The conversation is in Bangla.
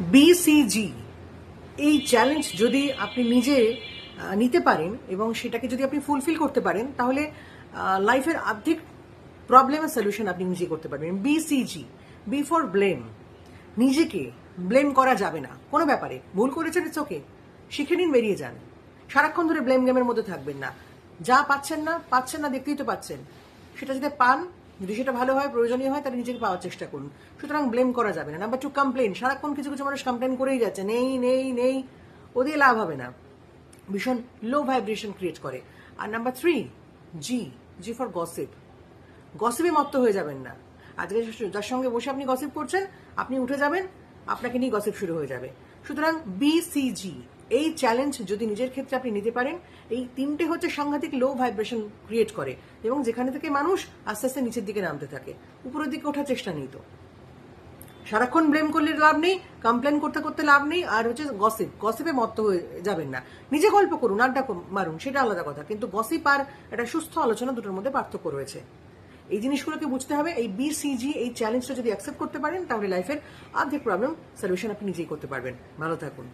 বিসিজি এই চ্যালেঞ্জ যদি আপনি নিজে নিতে পারেন এবং সেটাকে যদি আপনি ফুলফিল করতে পারেন, তাহলে লাইফের অর্ধেক প্রবলেমের সলিউশন আপনি নিজে করতে পারবেন। বিসিজি বি ফর ব্লেম নিজেকে ব্লেম করা যাবে না। কোনো ব্যাপারে। ভুল করেছেন ওকে শিখে নিন, বেরিয়ে যান। সারাক্ষণ ধরে ব্লেম গেমের মধ্যে থাকবেন না। যা পাচ্ছেন না পাচ্ছেন না, দেখতেই তো পাচ্ছেন। সেটা যদি পান যদি সেটা ভালো হয়, প্রয়োজনীয় হয়, তাহলে নিজেকে পাওয়ার চেষ্টা করুন। সুতরাং ব্লেম করা যাবে না। নাম্বার টু কমপ্লেন সারাক্ষণ কিছু কিছু মানুষ কমপ্লেন করেই যাচ্ছে। নেই নেই নেই। ওদের লাভ হবে না। ভীষণ লো ভাইব্রেশন ক্রিয়েট করে। আর number three G G for gossip গসিপে মত্ত হয়ে যাবেন না। আজকে যার সঙ্গে বসে আপনি গসিপ করছেন, আপনি উঠে যাবেন, আপনাকে নিয়ে গসিপ শুরু হয়ে যাবে। সুতরাং বিসিজি এই চ্যালেঞ্জ যদি নিজের ক্ষেত্রে আপনি নিতে পারেন, এই তিনটে হচ্ছে সাংঘাতিক লো ভাইব্রেশন ক্রিয়েট করে এবং যেখানে থেকে মানুষ আস্তে আস্তে নিচের দিকে নামতে থাকে, উপরের দিকে ওঠার চেষ্টা নেই তো। সারাক্ষণ ব্লেম করলে লাভ নেই কমপ্লেন করতে করতে লাভ নেই, আর হচ্ছে গসিপ গসিপে মত্ত হয়ে যাবেন না। নিজে গল্প করুন, আড্ডা মারুন, সেটা আলাদা কথা, কিন্তু গসিপ আর একটা সুস্থ আলোচনা দুটোর মধ্যে পার্থক্য রয়েছে। এই জিনিসগুলোকে বুঝতে হবে, এই বিসিজি এই চ্যালেঞ্জটা যদি অ্যাকসেপ্ট করতে পারেন, তাহলে লাইফের অর্ধেক প্রবলেম সলিউশন আপনি নিজেই করতে পারবেন। ভালো থাকুন।